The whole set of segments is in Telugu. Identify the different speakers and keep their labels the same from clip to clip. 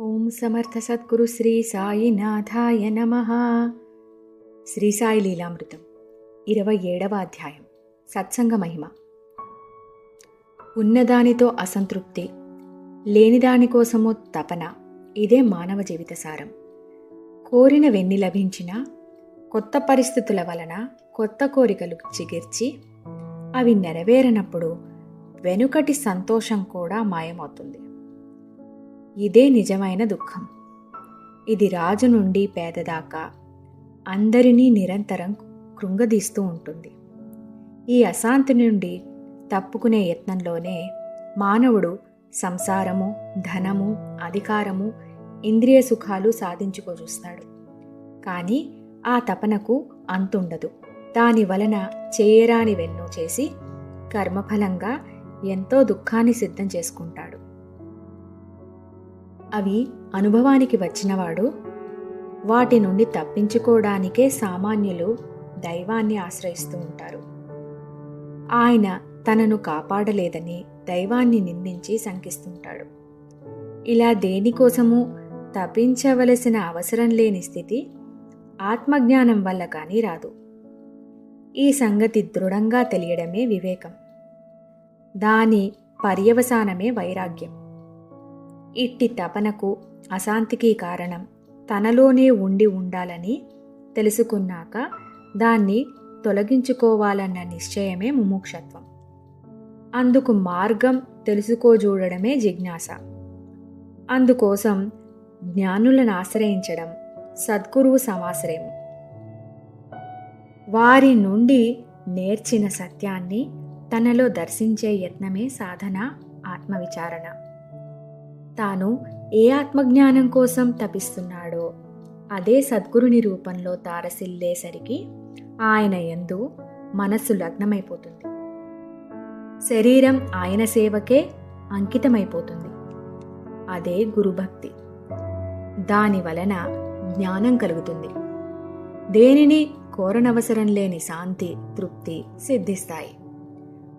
Speaker 1: ఓం సమర్థ సద్గురు శ్రీ సాయినాథాయ నమ. శ్రీ సాయి లీలామృతం ఇరవై ఏడవ అధ్యాయం సత్సంగ మహిమ. ఉన్నదానితో అసంతృప్తి లేనిదాని కోసమో తపన ఇదే మానవ జీవిత సారం. కోరిన వెన్ని లభించిన కొత్త పరిస్థితుల వలన కొత్త కోరికలు చిగిర్చి అవి నెరవేరనప్పుడు వెనుకటి సంతోషం కూడా మాయమవుతుంది. ఇదే నిజమైన దుఃఖం. ఇది రాజు నుండి పేదదాకా అందరినీ నిరంతరం కృంగదీస్తూ ఉంటుంది. ఈ అశాంతి నుండి తప్పుకునే యత్నంలోనే మానవుడు సంసారము ధనము అధికారము ఇంద్రియ సుఖాలు సాధించుకో చూస్తాడు. కానీ ఆ తపనకు అంతుండదు. దాని వలన చేయరాని వెన్నో చేసి కర్మఫలంగా ఎంతో దుఃఖాన్ని సిద్ధం చేసుకుంటాడు. అవి అనుభవానికి వచ్చినవాడు. వాటి నుండి తప్పించుకోవడానికే సామాన్యులు దైవాన్ని ఆశ్రయిస్తూ ఉంటారు. ఆయన తనను కాపాడలేదని దైవాన్ని నిందించి శంకిస్తుంటాడు. ఇలా దేనికోసము తప్పించవలసిన అవసరం లేని స్థితి ఆత్మజ్ఞానం వల్ల కానీ రాదు. ఈ సంగతి దృఢంగా తెలియడమే వివేకం. దాని పర్యవసానమే వైరాగ్యం. ఇట్టి తపనకు అశాంతికి కారణం. తనలోనే ఉండి ఉండాలని తెలుసుకున్నాక దాన్ని తొలగించుకోవాలన్న నిశ్చయమే ముముక్షత్వం. అందుకు మార్గం తెలుసుకోజూడడమే జిజ్ఞాస. అందుకోసం జ్ఞానులను ఆశ్రయించడం సద్గురువు సమాశ్రయం వారి నుండి నేర్చిన సత్యాన్ని తనలో దర్శించే యత్నమే సాధన ఆత్మవిచారణ. తాను ఏ ఆత్మజ్ఞానం కోసం తపిస్తున్నాడో అదే సద్గురుని రూపంలో తారసిల్లేసరికి ఆయన ఎందు మనస్సు లగ్నమైపోతుంది. శరీరం ఆయన సేవకే అంకితమైపోతుంది. అదే గురుభక్తి. దాని వలన జ్ఞానం కలుగుతుంది. దేనిని కోరనవసరం లేని శాంతి తృప్తి సిద్ధిస్తాయి.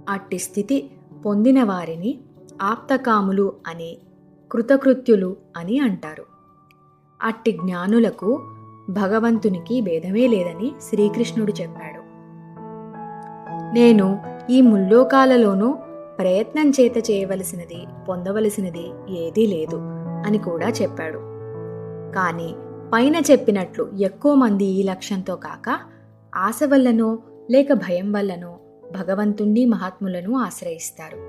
Speaker 1: అట్టి స్థితి పొందిన వారిని ఆప్తకాములు అని కృతకృత్యులు అని అంటారు. అట్టి జ్ఞానులకు భగవంతునికి భేదమే లేదని శ్రీకృష్ణుడు చెప్పాడు. నేను ఈ ముల్లోకాలలోనూ ప్రయత్నం చేత చేయవలసినది పొందవలసినది ఏదీ లేదు అని కూడా చెప్పాడు. కానీ పైన చెప్పినట్లు ఎక్కువ మంది ఈ లక్ష్యంతో కాక ఆశ వల్లనో లేక భయం వల్లనో భగవంతుణ్ణి మహాత్ములను ఆశ్రయిస్తారు.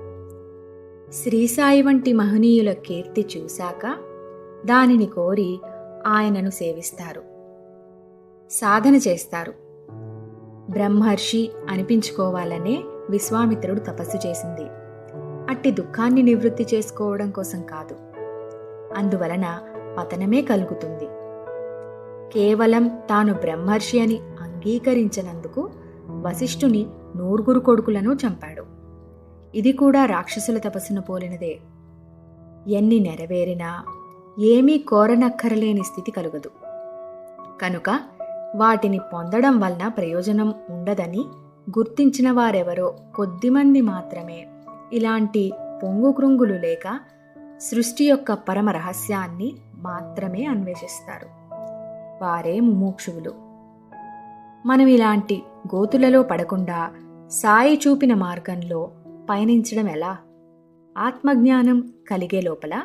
Speaker 1: శ్రీసాయి వంటి మహనీయుల కీర్తి చూశాక దానిని కోరి ఆయనను సేవిస్తారు. సాధన చేస్తారు. బ్రహ్మర్షి అనిపించుకోవాలనే విశ్వామిత్రుడు తపస్సు చేసింది. అట్టి దుఃఖాన్ని నివృత్తి చేసుకోవడం కోసం కాదు. అందువలన పతనమే కలుగుతుంది. కేవలం తాను బ్రహ్మర్షి అని అంగీకరించినందుకు వశిష్ఠుని నూరుగురు కొడుకులను చంపాడు. ఇది కూడా రాక్షసుల తపస్సును పోలినదే. ఎన్ని నెరవేరినా ఏమీ కోరనక్కరలేని స్థితి కలుగదు. కనుక వాటిని పొందడం వలన ప్రయోజనం ఉండదని గుర్తించిన వారెవరో కొద్దిమంది మాత్రమే ఇలాంటి పొంగు కృంగులు లేక సృష్టి యొక్క పరమ రహస్యాన్ని మాత్రమే అన్వేషిస్తారు. వారే ముమూక్షువులు. మనం ఇలాంటి గోతులలో పడకుండా సాయి చూపిన మార్గంలో పయనించడం ఎలా? ఆత్మజ్ఞానం కలిగే లోపల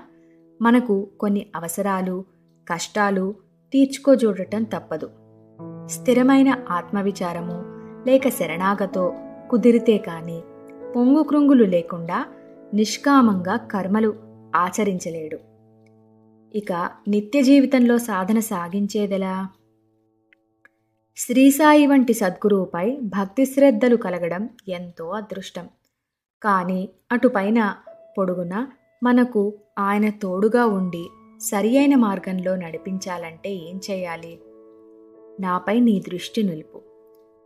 Speaker 1: మనకు కొన్ని అవసరాలు కష్టాలు తీర్చుకోజూడటం తప్పదు. స్థిరమైన ఆత్మవిచారము లేక శరణాగతో కుదిరితే కాని పొంగు కృంగులు లేకుండా నిష్కామంగా కర్మలు ఆచరించలేడు. ఇక నిత్య జీవితంలో సాధన సాగించేదెలా? శ్రీసాయి వంటి సద్గురువుపై భక్తి శ్రద్ధలు కలగడం ఎంతో అదృష్టం. కానీ అటుపైన పొడుగున మనకు ఆయన తోడుగా ఉండి సరి అయిన మార్గంలో నడిపించాలంటే ఏం చేయాలి? నాపై నీ దృష్టి నిలుపు.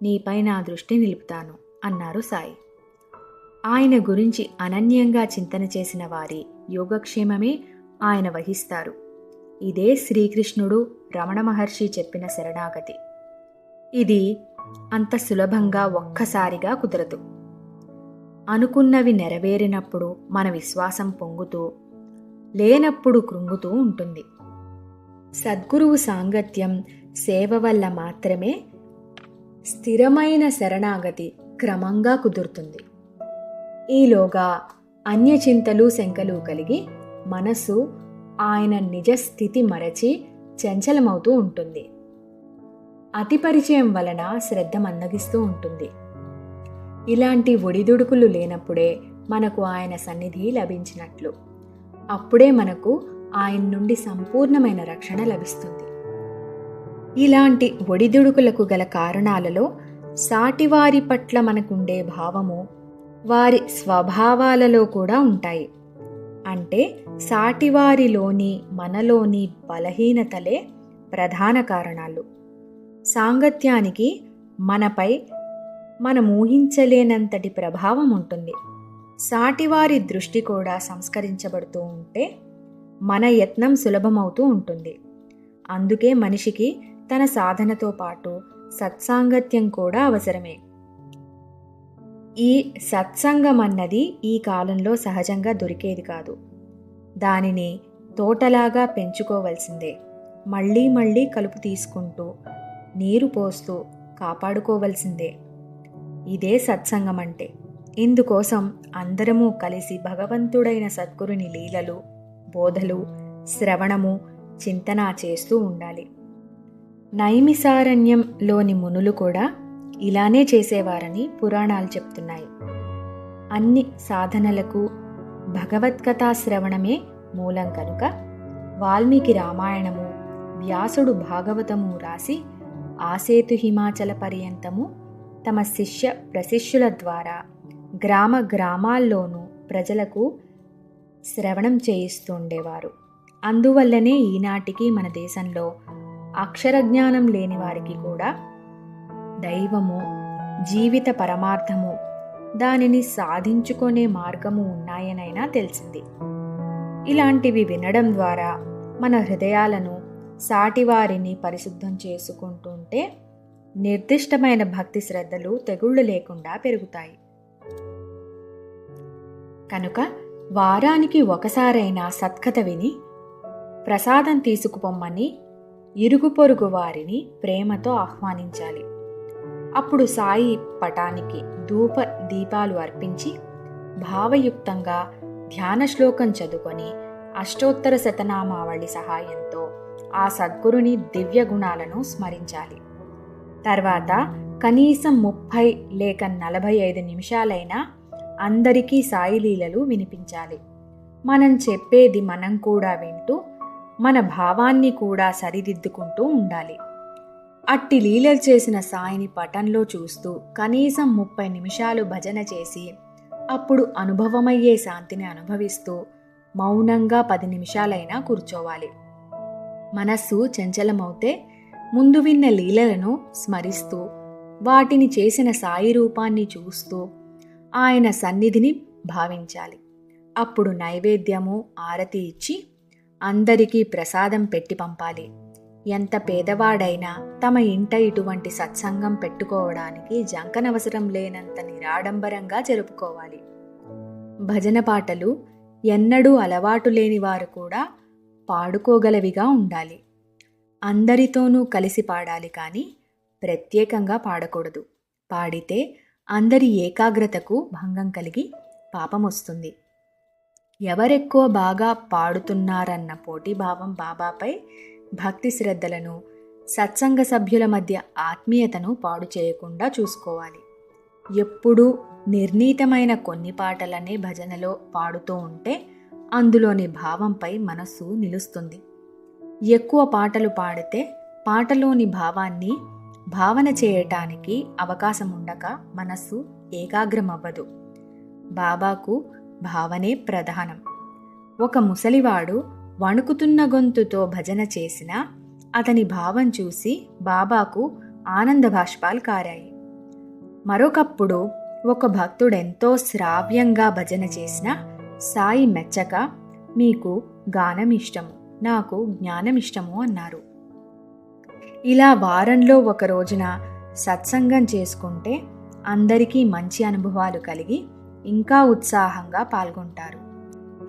Speaker 1: నీపై నా దృష్టి నిలుపుతాను అన్నారు సాయి. ఆయన గురించి అనన్యంగా చింతన చేసిన వారి యోగక్షేమమే ఆయన వహిస్తారు. ఇదే శ్రీకృష్ణుడు రమణ మహర్షి చెప్పిన శరణాగతి. ఇది అంత సులభంగా ఒక్కసారిగా కుదరదు. అనుకున్నవి నెరవేరినప్పుడు మన విశ్వాసం పొంగుతూ లేనప్పుడు కృంగుతూ ఉంటుంది. సద్గురువు సాంగత్యం సేవ వల్ల మాత్రమే స్థిరమైన శరణాగతి క్రమంగా కుదురుతుంది. ఈలోగా అన్యచింతలు శంకలు కలిగి మనస్సు ఆయన నిజస్థితి మరచి చంచలమవుతూ ఉంటుంది. అతి పరిచయం వలన శ్రద్ధ మందగిస్తూ ఉంటుంది. ఇలాంటి ఒడిదుడుకులు లేనప్పుడే మనకు ఆయన సన్నిధి లభించినట్లు. అప్పుడే మనకు ఆయన నుండి సంపూర్ణమైన రక్షణ లభిస్తుంది. ఇలాంటి ఒడిదుడుకులకు గల కారణాలలో సాటివారి పట్ల మనకుండే భావము వారి స్వభావాలలో కూడా ఉంటాయి. అంటే సాటివారిలోని మనలోని బలహీనతలే ప్రధాన కారణాలు. సాంగత్యానికి మనపై మనం ఊహించలేనంతటి ప్రభావం ఉంటుంది. సాటివారి దృష్టి కూడా సంస్కరించబడుతూ ఉంటే మన యత్నం సులభమవుతూ ఉంటుంది. అందుకే మనిషికి తన సాధనతో పాటు సత్సాంగత్యం కూడా అవసరమే. ఈ సత్సంగం అన్నది ఈ కాలంలో సహజంగా దొరికేది కాదు. దానిని తోటలాగా పెంచుకోవలసిందే. మళ్ళీ మళ్ళీ కలుపు తీసుకుంటూ నీరు పోస్తూ కాపాడుకోవలసిందే. ఇదే సత్సంగం అంటే ఇందుకోసం అందరము కలిసి భగవంతుడైన సద్గురుని లీలలు బోధలు శ్రవణము చింతన చేస్తూ ఉండాలి. నైమిసారణ్యంలోని మునులు కూడా ఇలానే చేసేవారని పురాణాలు చెప్తున్నాయి. అన్ని సాధనలకు భగవత్కథా శ్రవణమే మూలం కనుక వాల్మీకి రామాయణము వ్యాసుడు భాగవతము రాసి ఆసేతు హిమాచల పర్యంతము తమ శిష్య ప్రశిష్యుల ద్వారా గ్రామ గ్రామాల్లోనూ ప్రజలకు శ్రవణం చేయిస్తూ ఉండేవారు అందువల్లనే ఈనాటికి మన దేశంలో అక్షర జ్ఞానం లేని వారికి కూడా దైవము జీవిత పరమార్థము దానిని సాధించుకునే మార్గము ఉన్నాయనైనా తెలిసింది. ఇలాంటివి వినడం ద్వారా మన హృదయాలను సాటివారిని పరిశుద్ధం చేసుకుంటుంటే నిర్దిష్టమైన భక్తి శ్రద్ధలు తెగుళ్ళు లేకుండా పెరుగుతాయి. కనుక వారానికి ఒకసారైనా సత్కథ విని ప్రసాదం తీసుకుపోమ్మని ఇరుగు పొరుగు వారిని ప్రేమతో ఆహ్వానించాలి. అప్పుడు సాయి పటానికి ధూప దీపాలు అర్పించి భావయుక్తంగా ధ్యాన శ్లోకం చదువుకొని అష్టోత్తర శతనామావళి సహాయంతో ఆ సద్గురుని దివ్య గుణాలను స్మరించాలి. తర్వాత కనీసం ముప్పై లేక నలభై ఐదు నిమిషాలైనా అందరికీ సాయి లీలలు వినిపించాలి. మనం చెప్పేది మనం కూడా వింటూ మన భావాన్ని కూడా సరిదిద్దుకుంటూ ఉండాలి. అట్టి లీలలు చేసిన సాయిని పటంలో చూస్తూ కనీసం ముప్పై నిమిషాలు భజన చేసి అప్పుడు అనుభవమయ్యే శాంతిని అనుభవిస్తూ మౌనంగా పది నిమిషాలైనా కూర్చోవాలి. మనస్సు చంచలమవుతే ముందు విన్న లీలలను స్మరిస్తూ వాటిని చేసిన సాయి రూపాన్ని చూస్తూ ఆయన సన్నిధిని భావించాలి. అప్పుడు నైవేద్యము ఆరతి ఇచ్చి అందరికీ ప్రసాదం పెట్టి పంపాలి. ఎంత పేదవాడైనా తమ ఇంట ఇటువంటి సత్సంగం పెట్టుకోవడానికి జంకనవసరం లేనంత నిరాడంబరంగా జరుపుకోవాలి. భజన పాటలు ఎన్నడూ అలవాటు లేని వారు కూడా పాడుకోగలవిగా ఉండాలి. అందరితోనూ కలిసి పాడాలి కానీ ప్రత్యేకంగా పాడకూడదు. పాడితే అందరి ఏకాగ్రతకు భంగం కలిగి పాపం వస్తుంది. ఎవరెక్కువ బాగా పాడుతున్నారన్న పోటీభావం బాబాపై భక్తి శ్రద్ధలను సత్సంగ సభ్యుల మధ్య ఆత్మీయతను పాడు చేయకుండా చూసుకోవాలి. ఎప్పుడూ నిర్ణీతమైన కొన్ని పాటలనే భజనలో పాడుతూ ఉంటే అందులోని భావంపై మనస్సు నిలుస్తుంది. ఎక్కువ పాటలు పాడితే పాటలోని భావాన్ని భావన చేయటానికి అవకాశం ఉండక మనస్సు ఏకాగ్రమవ్వదు. బాబాకు భావనే ప్రధానం. ఒక ముసలివాడు వణుకుతున్న గొంతుతో భజన చేసిన అతని భావం చూసి బాబాకు ఆనంద భాష్పాలు కారాయి. మరొకప్పుడు ఒక భక్తుడెంతో శ్రావ్యంగా భజన చేసిన సాయి మెచ్చక మీకు గానం ఇష్టము నాకు జ్ఞానం ఇష్టము అన్నారు. ఇలా వారంలో ఒక రోజున సత్సంగం చేసుకుంటే అందరికీ మంచి అనుభవాలు కలిగి ఇంకా ఉత్సాహంగా పాల్గొంటారు.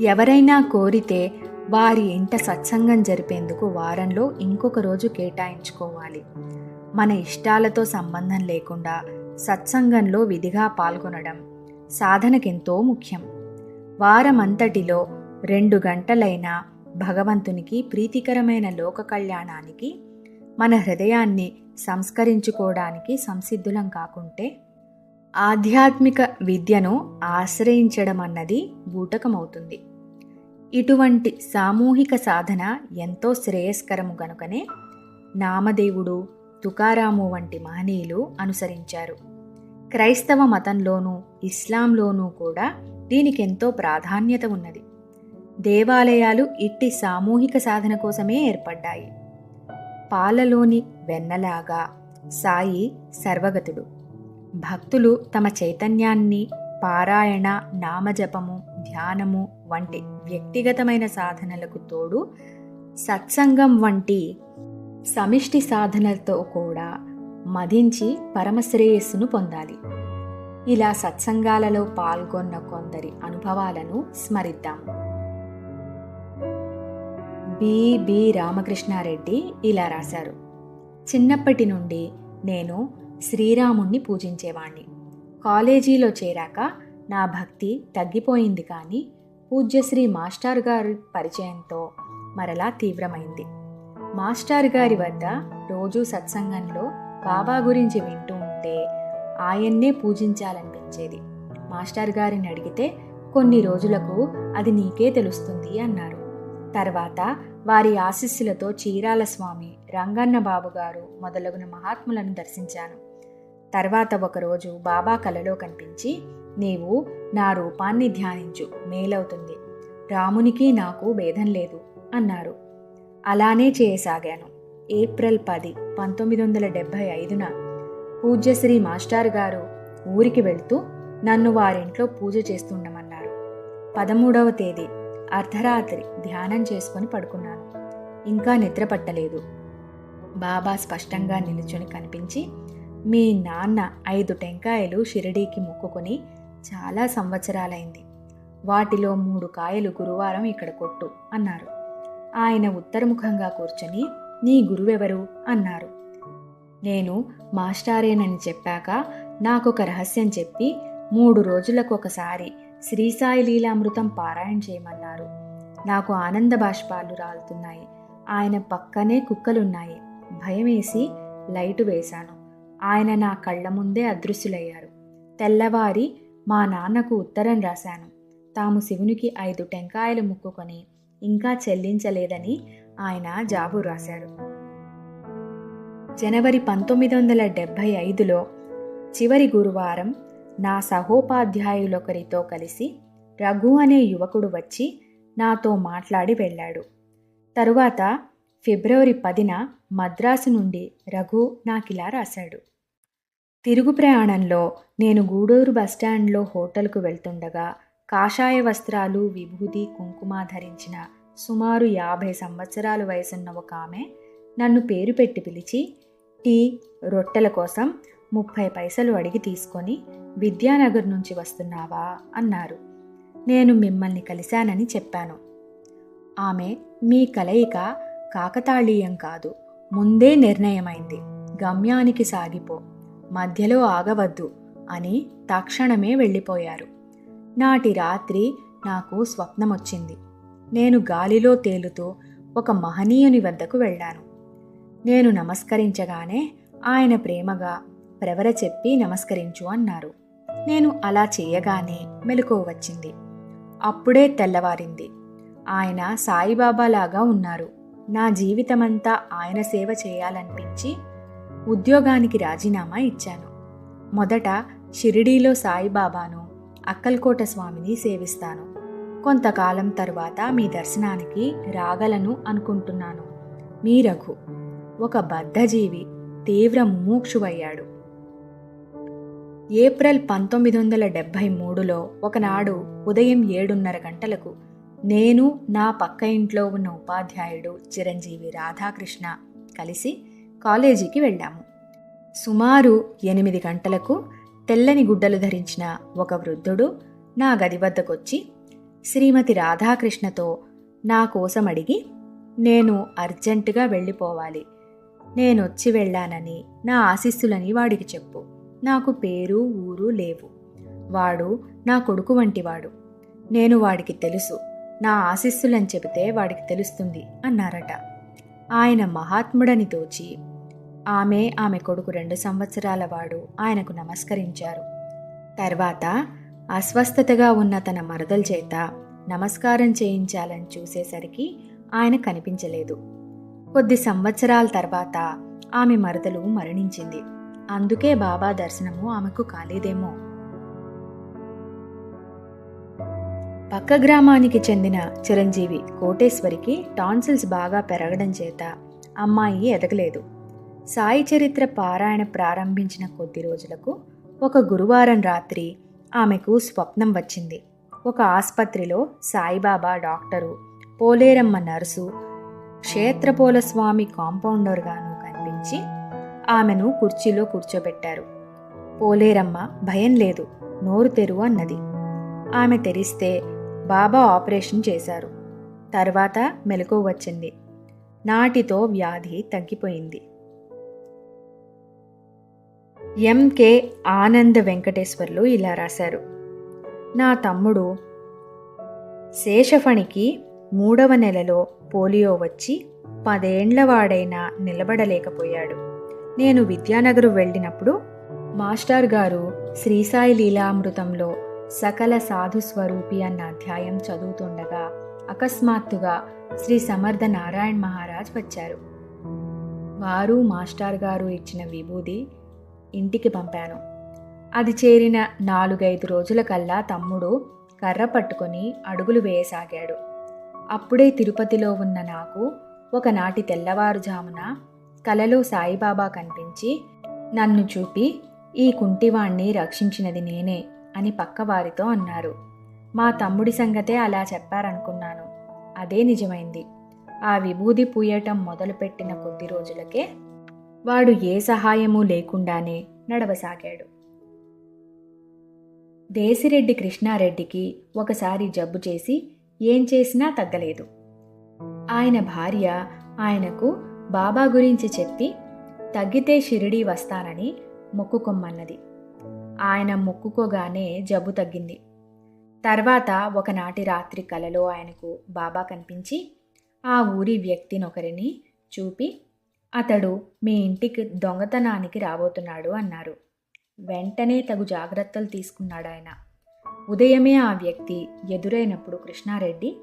Speaker 1: ఎవరైనా కోరితే వారి ఇంట సత్సంగం జరిపేందుకు వారంలో ఇంకొక రోజు కేటాయించుకోవాలి. మన ఇష్టాలతో సంబంధం లేకుండా సత్సంగంలో విధిగా పాల్గొనడం సాధనకెంతో ముఖ్యం. వారమంతటిలో రెండు గంటలైనా భగవంతునికి ప్రీతికరమైన లోక కళ్యాణానికి మన హృదయాన్ని సంస్కరించుకోవడానికి సంసిద్ధులం కాకుంటే ఆధ్యాత్మిక విద్యను ఆశ్రయించడం అన్నది బూటకమవుతుంది. ఇటువంటి సామూహిక సాధన ఎంతో శ్రేయస్కరము గనుకనే నామదేవుడు తుకారాము వంటి మహనీయులు అనుసరించారు. క్రైస్తవ మతంలోనూ ఇస్లాంలోనూ కూడా దీనికెంతో ప్రాధాన్యత ఉన్నది. దేవాలయాలు ఇట్టి సామూహిక సాధన కోసమే ఏర్పడ్డాయి. పాలలోని వెన్నలాగా సాయి సర్వగతుడు. భక్తులు తమ చైతన్యాన్ని పారాయణ నామజపము ధ్యానము వంటి వ్యక్తిగతమైన సాధనలకు తోడు సత్సంగం వంటి సమిష్టి సాధనలతో కూడా మదించి పరమశ్రేయస్సును పొందాలి. ఇలా సత్సంగాలలో పాల్గొన్న కొందరి అనుభవాలను స్మరిద్దాం. బిబి రామకృష్ణారెడ్డి ఇలా రాశారు. చిన్నప్పటి నుండి నేను శ్రీరాముణ్ణి పూజించేవాణ్ణి. కాలేజీలో చేరాక నా భక్తి తగ్గిపోయింది కానీ పూజ్యశ్రీ మాస్టర్ గారి పరిచయంతో మరలా తీవ్రమైంది. మాస్టర్ గారి వద్ద రోజు సత్సంగంలో బాబా గురించి వింటూ ఉంటే ఆయన్నే పూజించాలనిపించేది. మాస్టర్ గారిని అడిగితే కొన్ని రోజులకు అది నీకే తెలుస్తుంది అన్నారు. తర్వాత వారి ఆశీస్సులతో చీరాల స్వామి రంగన్న బాబు గారు మొదలగున మహాత్ములను దర్శించాను. తర్వాత ఒకరోజు బాబా కలలో కనిపించి నీవు నా రూపాన్ని ధ్యానించు మేలవుతుంది. రామునికి నాకు భేదం లేదు అన్నారు. అలానే చేయసాగాను. ఏప్రిల్ పది పంతొమ్మిది వందల డెబ్భై ఐదున పూజ్యశ్రీ మాస్టార్ గారు ఊరికి వెళ్తూ నన్ను వారింట్లో పూజ చేస్తుండమన్నారు. పదమూడవ తేదీ అర్ధరాత్రి ధ్యానం చేసుకొని పడుకున్నాను. ఇంకా నిద్ర పట్టలేదు. బాబా స్పష్టంగా నిలుచుని కనిపించి మీ నాన్న ఐదు టెంకాయలు షిరిడీకి మొక్కుకొని చాలా సంవత్సరాలైంది. వాటిలో మూడు కాయలు గురువారం ఇక్కడ కొట్టు అన్నారు. ఆయన ఉత్తరముఖంగా కూర్చొని నీ గురువెవరు అన్నారు. నేను మాస్టారేనని చెప్పాక నాకొక రహస్యం చెప్పి మూడు రోజులకు ఒకసారి శ్రీసాయి లీలామృతం పారాయణ చేయమన్నారు. నాకు ఆనంద బాష్పాలు రాలుతున్నాయి. ఆయన పక్కనే కుక్కలున్నాయి. భయమేసి లైటు వేశాను. ఆయన నా కళ్ళ ముందే అదృశ్యులయ్యారు. తెల్లవారి మా నాన్నకు ఉత్తరం రాశాను. తాము శివునికి ఐదు టెంకాయలు ముక్కుకొని ఇంకా చెల్లించలేదని ఆయన జాబు రాశారు. జనవరి పంతొమ్మిది వందల డెబ్భై ఐదులో చివరి గురువారం నా సహోపాధ్యాయులొకరితో కలిసి రఘు అనే యువకుడు వచ్చి నాతో మాట్లాడి వెళ్ళాడు. తరువాత ఫిబ్రవరి పదిన మద్రాసు నుండి రఘు నాకిలా రాశాడు. తిరుగు ప్రయాణంలో నేను గూడూరు బస్టాండ్లో హోటల్కు వెళ్తుండగా కాషాయ వస్త్రాలు విభూది కుంకుమ ధరించిన సుమారు యాభై సంవత్సరాల వయసున్న ఒక ఆమె నన్ను పేరు పెట్టి పిలిచి టీ రొట్టెల కోసం ముప్పై పైసలు అడిగి తీసుకొని విద్యానగర్ నుంచి వస్తున్నావా అన్నారు. నేను మిమ్మల్ని కలిశానని చెప్పాను. ఆమె మీ కలయిక కాకతాళీయం కాదు ముందే నిర్ణయమైంది. గమ్యానికి సాగిపో మధ్యలో ఆగవద్దు అని తక్షణమే వెళ్ళిపోయారు. నాటి రాత్రి నాకు స్వప్నమొచ్చింది. నేను గాలిలో తేలుతూ ఒక మహనీయుని వద్దకు వెళ్ళాను. నేను నమస్కరించగానే ఆయన ప్రేమగా ప్రవర చెప్పి నమస్కరించు అన్నారు. నేను అలా చేయగానే మెలకువ వచ్చింది. అప్పుడే తెల్లవారింది. ఆయన సాయిబాబా లాగా ఉన్నారు. నా జీవితమంతా ఆయన సేవ చేయాలనిపించి ఉద్యోగానికి రాజీనామా ఇచ్చాను. మొదట షిరిడీలో సాయిబాబాను అక్కల్కోట స్వామిని సేవిస్తాను. కొంతకాలం తరువాత మీ దర్శనానికి రాగలను అనుకుంటున్నాను. మీ రఘు ఒక బద్ధజీవి తీవ్ర ముమూక్షువయ్యాడు. ఏప్రిల్ పంతొమ్మిది వందల డెబ్భై మూడులో ఒకనాడు ఉదయం ఏడున్నర గంటలకు నేను నా పక్క ఇంట్లో ఉన్న ఉపాధ్యాయుడు చిరంజీవి రాధాకృష్ణ కలిసి కాలేజీకి వెళ్ళాము. సుమారు ఎనిమిది గంటలకు తెల్లని గుడ్డలు ధరించిన ఒక వృద్ధుడు నా గది వద్దకొచ్చి శ్రీమతి రాధాకృష్ణతో నా కోసం అడిగి నేను అర్జెంటుగా వెళ్ళిపోవాలి. నేనొచ్చి వెళ్ళానని నా ఆశీస్సులని వాడికి చెప్పు. నాకు పేరు ఊరు లేవు. వాడు నా కొడుకు వంటివాడు. నేను వాడికి తెలుసు. నా ఆశీస్సులని చెబితే వాడికి తెలుస్తుంది అన్నారట. ఆయన మహాత్ముడని తోచి ఆమె ఆమె కొడుకు రెండు సంవత్సరాల వాడు ఆయనకు నమస్కరించారు. తర్వాత అస్వస్థతగా ఉన్న తన మరదల చేత నమస్కారం చేయించాలని చూసేసరికి ఆయన కనిపించలేదు. కొద్ది సంవత్సరాల తర్వాత ఆమె మరదలు మరణించింది. అందుకే బాబా దర్శనము ఆమెకు కాలేదేమో. పక్క గ్రామానికి చెందిన చిరంజీవి కోటేశ్వరికి టాన్సిల్స్ బాగా పెరగడం చేత అమ్మాయి ఎదగలేదు. సాయి చరిత్ర పారాయణ ప్రారంభించిన కొద్ది రోజులకు ఒక గురువారం రాత్రి ఆమెకు స్వప్నం వచ్చింది. ఒక ఆసుపత్రిలో సాయిబాబా డాక్టరు పోలేరమ్మ నర్సు క్షేత్రపోల స్వామి కాంపౌండర్గాను కనిపించి ఆమెను కుర్చీలో కూర్చోబెట్టారు. పోలేరమ్మ భయం లేదు నోరు తెరువు అన్నది. ఆమె తెరిస్తే బాబా ఆపరేషన్ చేశారు. తర్వాత మెలకు వచ్చింది. నాటితో వ్యాధి తగ్గిపోయింది. ఎంకే ఆనంద్ వెంకటేశ్వర్లు ఇలా రాశారు. నా తమ్ముడు శేషఫణికి మూడవ నెలలో పోలియో వచ్చి పదేండ్లవాడైనా నిలబడలేకపోయాడు. నేను విద్యానగర్ వెళ్ళినప్పుడు మాస్టర్ గారు శ్రీసాయి లీలామృతంలో సకల సాధు స్వరూపి అన్న అధ్యాయం చదువుతుండగా అకస్మాత్తుగా శ్రీ సమర్థ నారాయణ్ మహారాజ్ వచ్చారు. వారు మాస్టర్ గారు ఇచ్చిన విభూది ఇంటికి పంపాను. అది చేరిన నాలుగైదు రోజుల కల్లా తమ్ముడు కర్ర పట్టుకొని అడుగులు వేయసాగాడు. అప్పుడే తిరుపతిలో ఉన్న నాకు ఒకనాటి తెల్లవారుజామున కలలో సాయిబాబా కనిపించి నన్ను చూపి ఈ కుంటివాణ్ణి రక్షించినది నేనే అని పక్కవారితో అన్నారు. మా తమ్ముడి సంగతే అలా చెప్పారనుకున్నాను. అదే నిజమైంది. ఆ విభూది పూయటం మొదలుపెట్టిన కొద్ది రోజులకే వాడు ఏ సహాయము లేకుండానే నడవసాగాడు. దేశిరెడ్డి కృష్ణారెడ్డికి ఒకసారి జబ్బు చేసి ఏం చేసినా తగ్గలేదు. ఆయన భార్య ఆయనకు బాబా గురించి చెప్పి తగ్గితే షిరిడీ వస్తానని మొక్కుకొమ్మన్నది. ఆయన మొక్కుకోగానే జబ్బు తగ్గింది. తర్వాత ఒకనాటి రాత్రి కలలో ఆయనకు బాబా కనిపించి ఆ ఊరి వ్యక్తినొకరిని చూపి అతడు మీ ఇంటికి దొంగతనానికి రాబోతున్నాడు అన్నారు. వెంటనే తగు జాగ్రత్తలు తీసుకున్నాడు ఆయన. ఉదయమే ఆ వ్యక్తి ఎదురైనప్పుడు కృష్ణారెడ్డి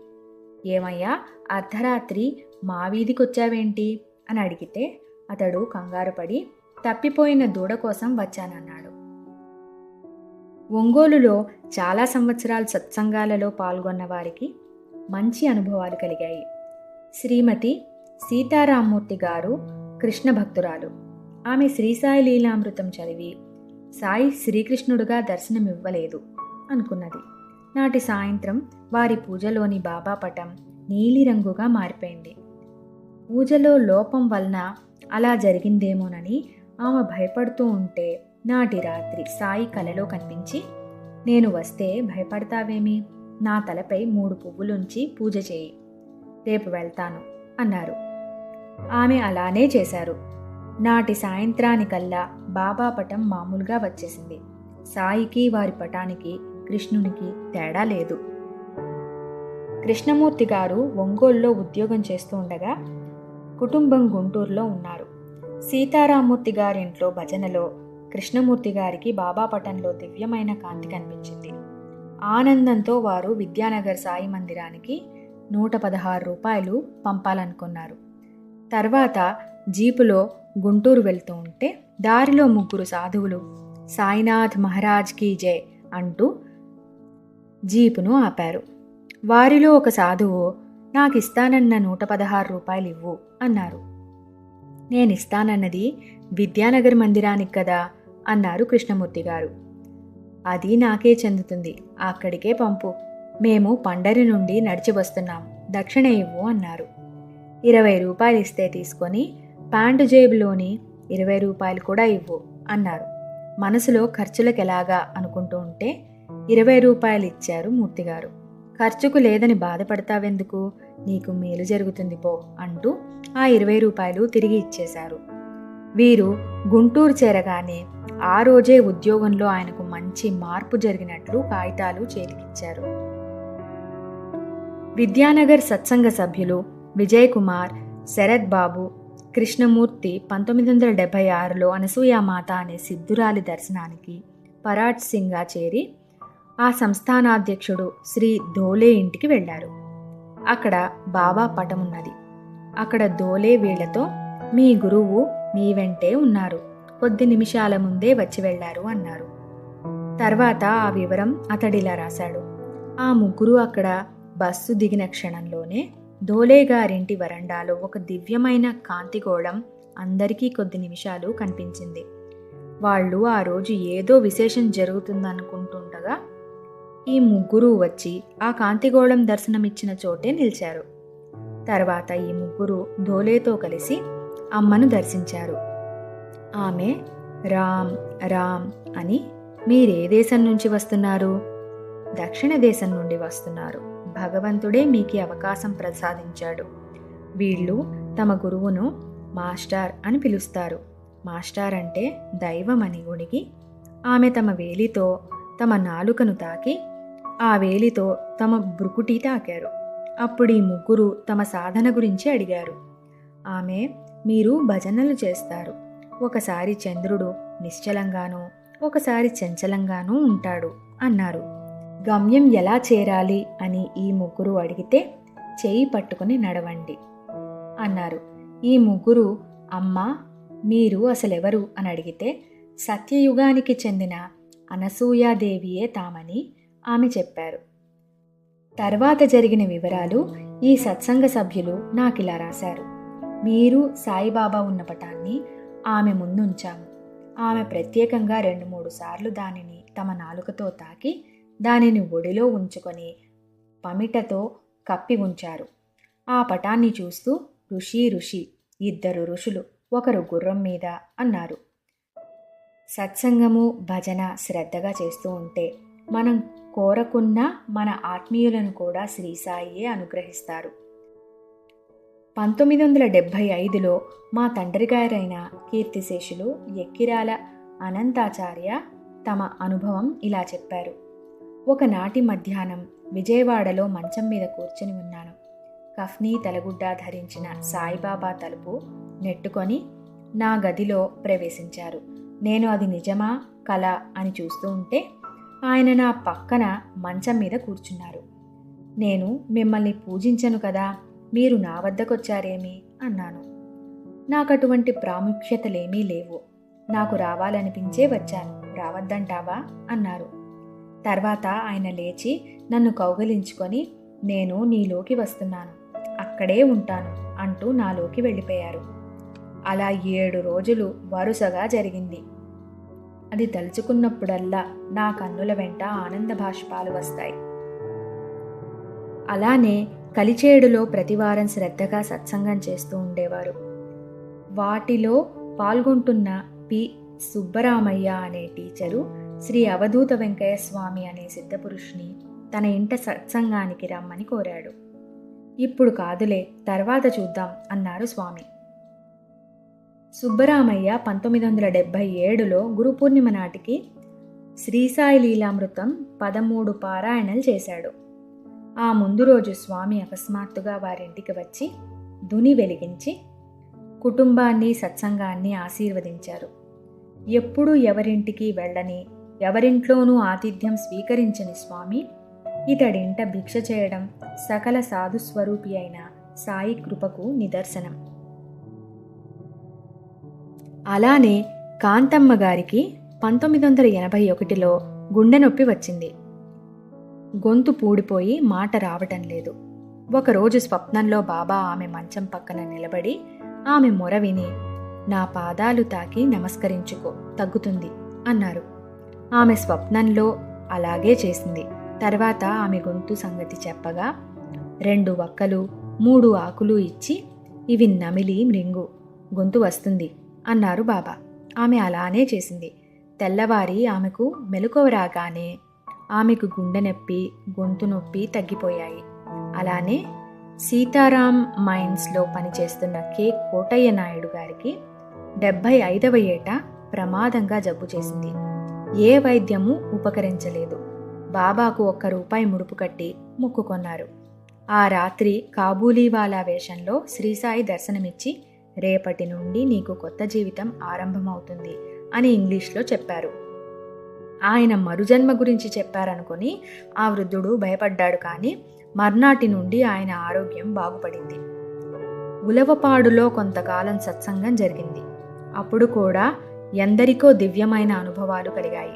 Speaker 1: ఏమయ్యా అర్ధరాత్రి మా వీధికొచ్చావేంటి? అని అడిగితే అతడు కంగారుపడి తప్పిపోయిన దూడ కోసం వచ్చానన్నాడు. ఒంగోలులో చాలా సంవత్సరాలు సత్సంగాలలో పాల్గొన్న వారికి మంచి అనుభవాలు కలిగాయి. శ్రీమతి సీతారామూర్తి గారు కృష్ణ భక్తురాలు. ఆమె శ్రీసాయి లీలామృతం చదివి సాయి శ్రీకృష్ణుడుగా దర్శనమివ్వలేదు అనుకున్నది. నాటి సాయంత్రం వారి పూజలోని బాబా పటం నీలిరంగుగా మారిపోయింది. పూజలో లోపం వలన అలా జరిగిందేమోనని ఆమె భయపడుతూ ఉంటే నాటి రాత్రి సాయి కలలో కనిపించి నేను వస్తే భయపడతావేమి? నా తలపై మూడు పువ్వులుంచి పూజ చేయి. రేపు వెళ్తాను అన్నారు. ఆమె అలానే చేశారు. నాటి సాయంత్రానికల్లా బాబా పటం మామూలుగా వచ్చేసింది. సాయికి వారి పటానికి కృష్ణునికి తేడా లేదు. కృష్ణమూర్తి గారు ఒంగోలులో ఉద్యోగం చేస్తూ ఉండగా కుటుంబం గుంటూరులో ఉన్నారు. సీతారామూర్తి గారింట్లో భజనలో కృష్ణమూర్తి గారికి బాబాపటంలో దివ్యమైన కాంతి కనిపించింది. ఆనందంతో వారు విద్యానగర్ సాయి మందిరానికి నూట పదహారు రూపాయలు పంపాలనుకున్నారు. తర్వాత జీపులో గుంటూరు వెళ్తూ ఉంటే దారిలో ముగ్గురు సాధువులు సాయినాథ్ మహారాజ్ కీ జై అంటూ జీపును ఆపారు. వారిలో ఒక సాధువు నాకు ఇస్తానన్న నూట పదహారు రూపాయలు ఇవ్వు అన్నారు. నేను ఇస్తానన్నది విద్యానగర్ మందిరానికి కదా అన్నారు కృష్ణమూర్తి గారు అది నాకే చెందుతుంది. అక్కడికే పంపు. మేము పండరి నుండి నడిచి వస్తున్నాం. దక్షిణ ఇవ్వు అన్నారు. ఇరవై రూపాయలు ఇస్తే తీసుకొని ప్యాంటు జేబులోని ఇరవై రూపాయలు కూడా ఇవ్వు అన్నారు. మనసులో ఖర్చులకు ఎలాగా అనుకుంటూ ఉంటే ఇరవై రూపాయలు ఇచ్చారు మూర్తిగారు. ఖర్చుకు లేదని బాధపడతావెందుకు? నీకు మేలు జరుగుతుంది పో అంటూ ఆ ఇరవై రూపాయలు తిరిగి ఇచ్చేశారు. వీరు గుంటూరు చేరగానే ఆ రోజే ఉద్యోగంలో ఆయనకు మంచి మార్పు జరిగినట్లు కాగితాలు చేతికిచ్చారు. విద్యానగర్ సత్సంగ సభ్యులు విజయ్ కుమార్ శరత్ బాబు కృష్ణమూర్తి పంతొమ్మిది వందల డెబ్బై ఆరులో అనసూయామాత అనే సిద్ధురాలి దర్శనానికి పరాట్ సింగ్గా చేరి ఆ సంస్థానాధ్యక్షుడు శ్రీ ధోలే ఇంటికి వెళ్ళారు. అక్కడ బాబా పటమున్నది. అక్కడ ధోలే వీళ్ళతో మీ గురువు మీ వెంటే ఉన్నారు. కొద్ది నిమిషాల ముందే వచ్చి వెళ్ళారు అన్నారు. తర్వాత ఆ వివరం అతడిలా రాశాడు. ఆ ముగ్గురు అక్కడ బస్సు దిగిన క్షణంలోనే ధోలే గారింటి వరండాలో ఒక దివ్యమైన కాంతిగోళం అందరికీ కొద్ది నిమిషాలు కనిపించింది. వాళ్ళు ఆ రోజు ఏదో విశేషం జరుగుతుందనుకుంటుండగా ఈ ముగ్గురు వచ్చి ఆ కాంతిగోళం దర్శనమిచ్చిన చోటే నిలిచారు. తర్వాత ఈ ముగ్గురు ధోలేతో కలిసి అమ్మను దర్శించారు. ఆమె రామ్ రామ్ అని మీరే దేశం నుంచి వస్తున్నారు? దక్షిణ దేశం నుండి వస్తున్నారు. భగవంతుడే మీకు అవకాశం ప్రసాదించాడు. వీళ్ళు తమ గురువును మాస్టార్ అని పిలుస్తారు. మాస్టార్ అంటే దైవం అని ఆమె తమ వేలితో తమ నాలుకను తాకి ఆ వేలితో తమ బ్రుకుటి తాకారు. అప్పుడు ఈ ముగ్గురు తమ సాధన గురించి అడిగారు. ఆమె మీరు భజనలు చేస్తారు. ఒకసారి చంద్రుడు నిశ్చలంగానూ ఒకసారి చంచలంగానూ ఉంటాడు అన్నారు. గమ్యం ఎలా చేరాలి అని ఈ ముగ్గురు అడిగితే చేయి పట్టుకుని నడవండి అన్నారు. ఈ ముగ్గురు అమ్మ మీరు అసలెవరు అని అడిగితే సత్యయుగానికి చెందిన అనసూయాదేవియే తామని ఆమె చెప్పారు. తర్వాత జరిగిన వివరాలు ఈ సత్సంగ సభ్యులు నాకిలా రాశారు. మీరు సాయిబాబా ఉన్న పటాన్ని ఆమె ముందుంచాము. ఆమె ప్రత్యేకంగా రెండు మూడు సార్లు దానిని తమ నాలుకతో తాకి దానిని ఒడిలో ఉంచుకొని పమిటతో కప్పి ఉంచారు. ఆ పటాన్ని చూస్తూ ఋషి ఋషి ఇద్దరు ఋషులు ఒకరు గుర్రం మీద అన్నారు. సత్సంగము భజన శ్రద్ధగా చేస్తూ ఉంటే మనం కోరకున్న మన ఆత్మీయులను కూడా శ్రీ సాయియే అనుగ్రహిస్తారు. పంతొమ్మిది వందల డెబ్భై ఐదులో మా తండ్రి గారైన కీర్తిశేషులు ఎక్కిరాల అనంతాచార్య తమ అనుభవం ఇలా చెప్పారు. ఒకనాటి మధ్యాహ్నం విజయవాడలో మంచం మీద కూర్చుని ఉన్నాను. కఫ్నీ తలగుడ్డ ధరించిన సాయిబాబా తలుపు నెట్టుకొని నా గదిలో ప్రవేశించారు. నేను అది నిజమా కళ అని చూస్తూ ఉంటే ఆయన నా పక్కన మంచం మీద కూర్చున్నారు. నేను మిమ్మల్ని పూజించను కదా మీరు నా వద్దకొచ్చారేమి? అన్నాను. నాకు అటువంటి ప్రాముఖ్యతలేమీ లేవు. నాకు రావాలనిపించే వచ్చాను. రావద్దంటావా? అన్నారు. తర్వాత ఆయన లేచి నన్ను కౌగలించుకొని నేను నీలోకి వస్తున్నాను. అక్కడే ఉంటాను అంటూ నాలోకి వెళ్ళిపోయారు. అలా ఏడు రోజులు వరుసగా జరిగింది. అది తలుచుకున్నప్పుడల్లా నా కన్నుల వెంట ఆనంద భాష్పాలు వస్తాయి. అలానే కలిచేడులో ప్రతివారం శ్రద్ధగా సత్సంగం చేస్తూ ఉండేవారు. వాటిలో పాల్గొంటున్న పి. సుబ్బరామయ్య అనే టీచరు శ్రీ అవధూత వెంకయ్య స్వామి అనే సిద్ధపురుషుని తన ఇంట సత్సంగానికి రమ్మని కోరాడు. ఇప్పుడు కాదులే తర్వాత చూద్దాం అన్నారు స్వామి. సుబ్బరామయ్య పంతొమ్మిది వందల డెబ్భై ఏడులో గురు పూర్ణిమ నాటికి శ్రీసాయి లీలామృతం పదమూడు పారాయణలు చేశాడు. ఆ ముందు రోజు స్వామి అకస్మాత్తుగా వారింటికి వచ్చి దుని వెలిగించి కుటుంబాన్ని సత్సంగాన్ని ఆశీర్వదించారు. ఎప్పుడూ ఎవరింటికి వెళ్ళని ఎవరింట్లోనూ ఆతిథ్యం స్వీకరించని స్వామి ఇతడింట భిక్ష చేయడం సకల సాధుస్వరూపి అయిన సాయి కృపకు నిదర్శనం. అలానే కాంతమ్మ గారికి పంతొమ్మిది వందల ఎనభై ఒకటిలో గుండె నొప్పి వచ్చింది. గొంతు పూడిపోయి మాట రావటం లేదు. ఒకరోజు స్వప్నంలో బాబా ఆమె మంచం పక్కన నిలబడి ఆమె మొర విని నా పాదాలు తాకి నమస్కరించుకో తగ్గుతుంది అన్నారు. ఆమె స్వప్నంలో అలాగే చేసింది. తర్వాత ఆమె గొంతు సంగతి చెప్పగా రెండు వక్కలు మూడు ఆకులు ఇచ్చి ఇవి నమిలి మృంగు గొంతు వస్తుంది. అన్నారు బాబా. ఆమె అలానే చేసింది. తెల్లవారి ఆమెకు మెలకువ రాగానే ఆమెకు గుండె నొప్పి గొంతు నొప్పి తగ్గిపోయాయి. అలానే సీతారాం మైన్స్లో పనిచేస్తున్న కె. కోటయ్య నాయుడు గారికి డెబ్భై ఐదవ ఏట ప్రమాదంగా జబ్బు చేసింది. ఏ వైద్యము ఉపకరించలేదు. బాబాకు ఒక్క రూపాయి ముడుపు కట్టి మొక్కుకొన్నారు. ఆ రాత్రి కాబూలీవాలా వేషంలో శ్రీసాయి దర్శనమిచ్చి రేపటి నుండి నీకు కొత్త జీవితం ఆరంభమవుతుంది అని ఇంగ్లీష్లో చెప్పారు. ఆయన మరుజన్మ గురించి చెప్పారనుకుని ఆ వృద్ధుడు భయపడ్డాడు కానీ మర్నాటి నుండి ఆయన ఆరోగ్యం బాగుపడింది. ఉలవపాడులో కొంతకాలం సత్సంగం జరిగింది. అప్పుడు కూడా ఎందరికో దివ్యమైన అనుభవాలు కలిగాయి.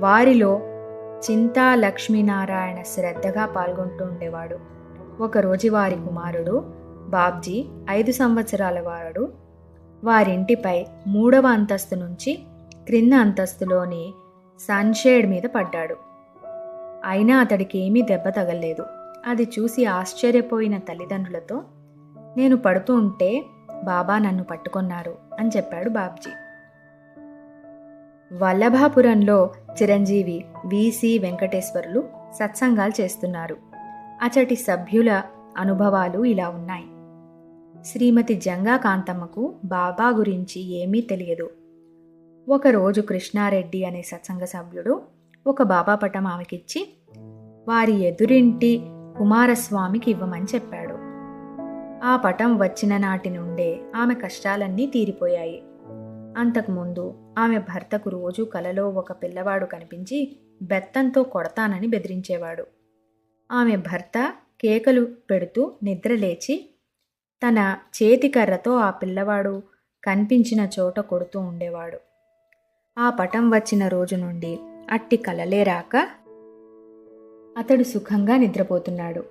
Speaker 1: వారిలో చింతా లక్ష్మీనారాయణ శ్రద్ధగా పాల్గొంటూ ఉండేవాడు. ఒకరోజు వారి కుమారుడు బాబ్జీ ఐదు సంవత్సరాల వాడు వారింటిపై మూడవ అంతస్తు నుంచి క్రింద అంతస్తులోని సన్షేడ్ మీద పడ్డాడు. అయినా అతడికి ఏమీ దెబ్బ తగలేదు అది చూసి ఆశ్చర్యపోయిన తల్లిదండ్రులతో నేను పడుతూ ఉంటే బాబా నన్ను పట్టుకొన్నారు అని చెప్పాడు బాబ్జీ. వల్లభాపురంలో చిరంజీవి విసి వెంకటేశ్వర్లు సత్సంగాలు చేస్తున్నారు. అచటి సభ్యుల అనుభవాలు ఇలా ఉన్నాయి. శ్రీమతి జంగా కాంతమ్మకు బాబా గురించి ఏమీ తెలియదు. ఒకరోజు కృష్ణారెడ్డి అనే సత్సంగ సభ్యుడు ఒక బాబా పటం ఆమెకిచ్చి వారి ఎదురింటి కుమారస్వామికి ఇవ్వమని చెప్పాడు. ఆ పటం వచ్చిన నాటి నుండే ఆమె కష్టాలన్నీ తీరిపోయాయి. అంతకుముందు ఆమె భర్తకు రోజు కలలో ఒక పిల్లవాడు కనిపించి బెత్తంతో కొడతానని బెదిరించేవాడు. ఆమె భర్త కేకలు పెడుతూ నిద్రలేచి తన చేతికర్రతో ఆ పిల్లవాడు కనిపించిన చోట కొడుతూ ఉండేవాడు. ఆ పటం వచ్చిన రోజు నుండి అట్టి కలలే రాక అతడు సుఖంగా నిద్రపోతున్నాడు.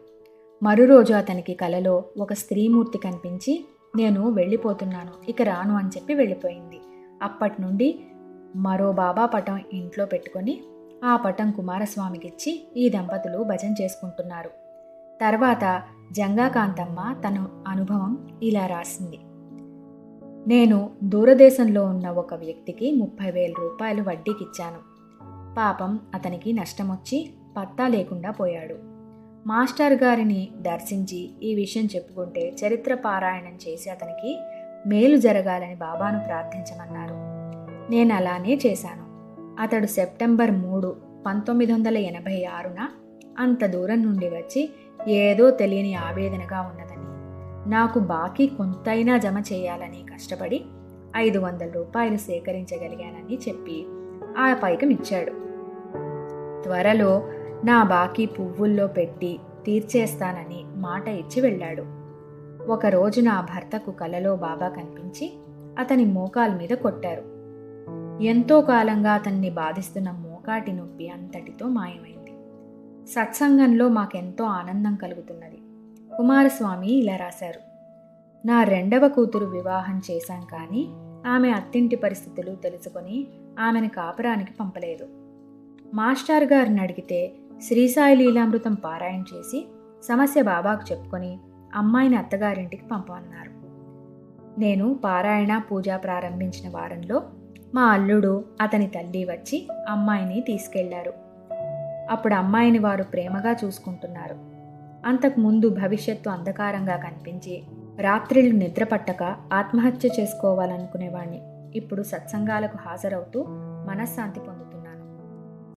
Speaker 1: మరురోజు అతనికి కలలో ఒక స్త్రీమూర్తి కనిపించి నేను వెళ్ళిపోతున్నాను ఇక రాను అని చెప్పి వెళ్ళిపోయింది. అప్పటి నుండి మరో బాబా పటం ఇంట్లో పెట్టుకొని ఆ పటం కుమారస్వామికిచ్చి ఈ దంపతులు భజన చేసుకుంటున్నారు. తర్వాత జంగాకాంతమ్మ తన అనుభవం ఇలా రాసింది. నేను దూరదేశంలో ఉన్న ఒక వ్యక్తికి ముప్పై వేల రూపాయలు వడ్డీకిచ్చాను. పాపం అతనికి నష్టమొచ్చి పత్తా లేకుండా పోయాడు. మాస్టర్ గారిని దర్శించి ఈ విషయం చెప్పుకుంటే చరిత్ర పారాయణం చేసి అతనికి మేలు జరగాలని బాబాను ప్రార్థించమన్నారు. నేను అలానే చేశాను. అతడు సెప్టెంబర్ మూడు పంతొమ్మిది వందల ఎనభై ఆరున అంత దూరం నుండి వచ్చి ఏదో తెలియని ఆవేదనగా ఉన్నదని. నాకు బాకీ కొంతైనా జమ చేయాలని కష్టపడి ఐదు వందల రూపాయలు సేకరించగలిగానని చెప్పి ఆ పైకం ఇచ్చాడు త్వరలో నా బాకీ పువ్వుల్లో పెట్టి తీర్చేస్తానని మాట ఇచ్చి వెళ్ళాడు. ఒకరోజు నా భర్తకు కలలో బాబా కనిపించి అతని మోకాల మీద కొట్టారు. ఎంతో కాలంగా అతన్ని బాధిస్తున్న మోకాటి నొప్పి అంతటితో మాయమైంది. సత్సంగంలో మాకెంతో ఆనందం కలుగుతున్నది. కుమారస్వామి ఇలా రాశారు. నా రెండవ కూతురు వివాహం చేశాం కానీ ఆమె అత్తింటి పరిస్థితులు తెలుసుకొని ఆమెను కాపురానికి పంపలేదు. మాస్టర్ గారిని అడిగితే శ్రీసాయి లీలామృతం పారాయణ చేసి సమస్య బాబాకు చెప్పుకొని అమ్మాయిని అత్తగారింటికి పంపమన్నారు. నేను పారాయణ పూజ ప్రారంభించిన వారంలో మా అల్లుడు అతని తల్లి వచ్చి అమ్మాయిని తీసుకెళ్ళారు. అప్పుడు అమ్మాయిని వారు ప్రేమగా చూసుకుంటున్నారు. అంతకుముందు భవిష్యత్తు అంధకారంగా కనిపించి రాత్రిళ్ళు నిద్రపట్టక ఆత్మహత్య చేసుకోవాలనుకునేవాణ్ణి. ఇప్పుడు సత్సంగాలకు హాజరవుతూ మనశ్శాంతి పొందుతుంది